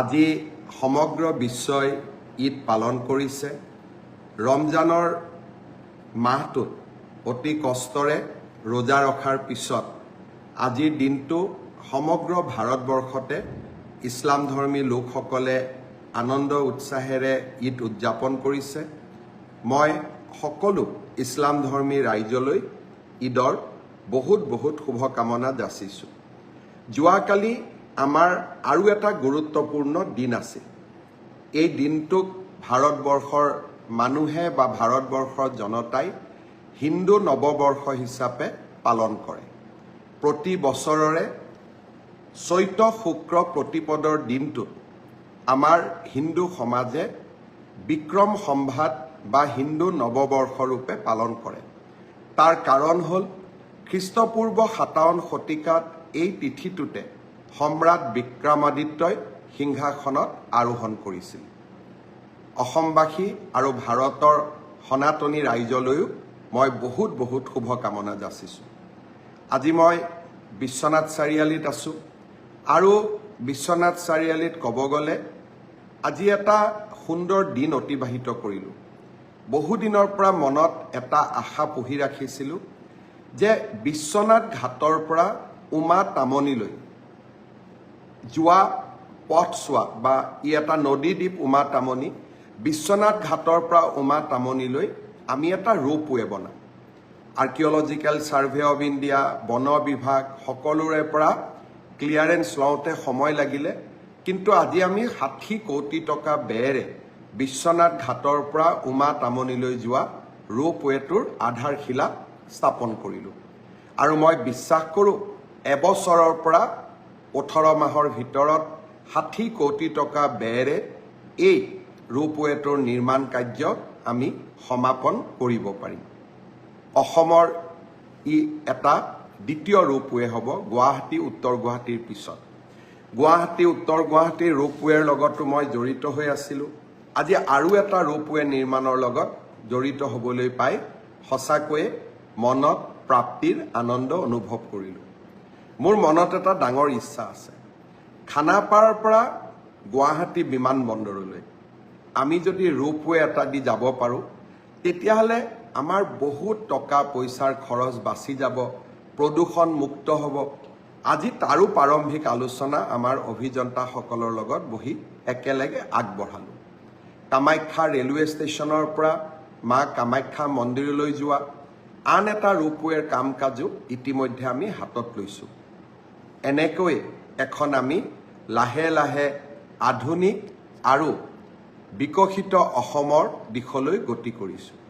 আজি সমগ্ৰ বিশ্বই ঈদ পালন কৰিছে। ৰমজানৰ মাহটোত অতি কষ্টৰে ৰোজা ৰখাৰ পিছত আজিৰ দিনটো সমগ্ৰ ভাৰতবৰ্ষতে ইছলামধৰ্মী লোকসকলে আনন্দ উৎসাহেৰে ঈদ উদযাপন কৰিছে। মই সকলো ইছলামধৰ্মী ৰাইজলৈ ঈদৰ বহুত বহুত শুভকামনা যাচিছোঁ। যোৱাকালি আমাৰ আৰু এটা গুৰুত্বপূৰ্ণ দিন আছিল। এই দিনটোক ভাৰতবৰ্ষৰ মানুহে বা ভাৰতবৰ্ষৰ জনতাই হিন্দু নৱবৰ্ষ হিচাপে পালন কৰে। প্ৰতি বছৰৰে চৈত্ৰ শুক্ৰ প্ৰতিপদৰ দিনটোত আমাৰ হিন্দু সমাজে বিক্ৰম সম্ভাত বা হিন্দু নৱবৰ্ষ ৰূপে পালন কৰে। তাৰ কাৰণ হ'ল খ্ৰীষ্টপূৰ্ব সাতাৱন্ন শতিকাত এই তিথিটোতে সম্ৰাট বিক্ৰমাদিত্যই সিংহাসনত আৰোহণ কৰিছিল। অসমবাসী আৰু ভাৰতৰ সনাতনী ৰাইজলৈও মই বহুত বহুত শুভকামনা যাচিছোঁ। আজি মই বিশ্বনাথ চাৰিআলিত আছোঁ। আৰু বিশ্বনাথ চাৰিআলিত ক'ব গ'লে আজি এটা সুন্দৰ দিন অতিবাহিত কৰিলোঁ। বহুদিনৰ পৰা মনত এটা আশা পুহি ৰাখিছিলোঁ যে বিশ্বনাথ ঘাটৰ পৰা উমা তামনিলৈ যোৱা পথছোৱা বা ই এটা নদী দ্বীপ উমা তামনি বিশ্বনাথ ঘাটৰ পৰা উমা তামনিলৈ আমি এটা ৰোপৱে বনাম। আৰ্কিঅলজিকেল ছাৰ্ভে অৱ ইণ্ডিয়া বন বিভাগ সকলোৰে পৰা ক্লিয়াৰেঞ্চ লওঁতে সময় লাগিলে কিন্তু আজি আমি ষাঠি কোটি টকা ব্যয়েৰে বিশ্বনাথ ঘাটৰ পৰা উমা তামনিলৈ যোৱা ৰোপৱেটোৰ আধাৰশিলা স্থাপন কৰিলোঁ। আৰু মই বিশ্বাস কৰোঁ এবছৰৰ পৰা ওঠৰ মাহৰ ভিতৰত ষাঠি কোটি টকা ব্যয়েৰে এই ৰোপৱেটোৰ নিৰ্মাণ কাৰ্য আমি সমাপন কৰিব পাৰিম। অসমৰ ই এটা দ্বিতীয় ৰোপৱে হ'ব গুৱাহাটী উত্তৰ গুৱাহাটীৰ পিছত। গুৱাহাটী উত্তৰ গুৱাহাটীৰ ৰোপৱেৰ লগতো মই জড়িত হৈ আছিলোঁ। আজি আৰু এটা ৰোপৱে নিৰ্মাণৰ লগত জড়িত হ'বলৈ পাই সঁচাকৈয়ে মনত প্ৰাপ্তিৰ আনন্দ অনুভৱ কৰিলোঁ। মোৰ মনত এটা ডাঙৰ ইচ্ছা আছে। খানাপাৰাৰ পৰা গুৱাহাটী বিমানবন্দৰলৈ আমি যদি ৰোপৱে এটা দি যাব পাৰোঁ তেতিয়াহ'লে আমাৰ বহুত টকা পইচাৰ খৰচ বাচি যাব প্ৰদূষণ মুক্ত হ'ব। আজি তাৰো প্ৰাৰম্ভিক আলোচনা আমাৰ অভিযন্তাসকলৰ লগত বহি একেলগে আগবঢ়ালোঁ। কামাখ্যা ৰেলৱে ষ্টেচনৰ পৰা মা কামাখ্যা মন্দিৰলৈ যোৱা আন এটা ৰোপৱেৰ কাম কাজো ইতিমধ্যে আমি হাতত লৈছোঁ। এনেকৈ এখন আমি লাহে লাহে আধুনিক আৰু বিকশিত অসমৰ দিশলৈ গতি কৰিছোঁ।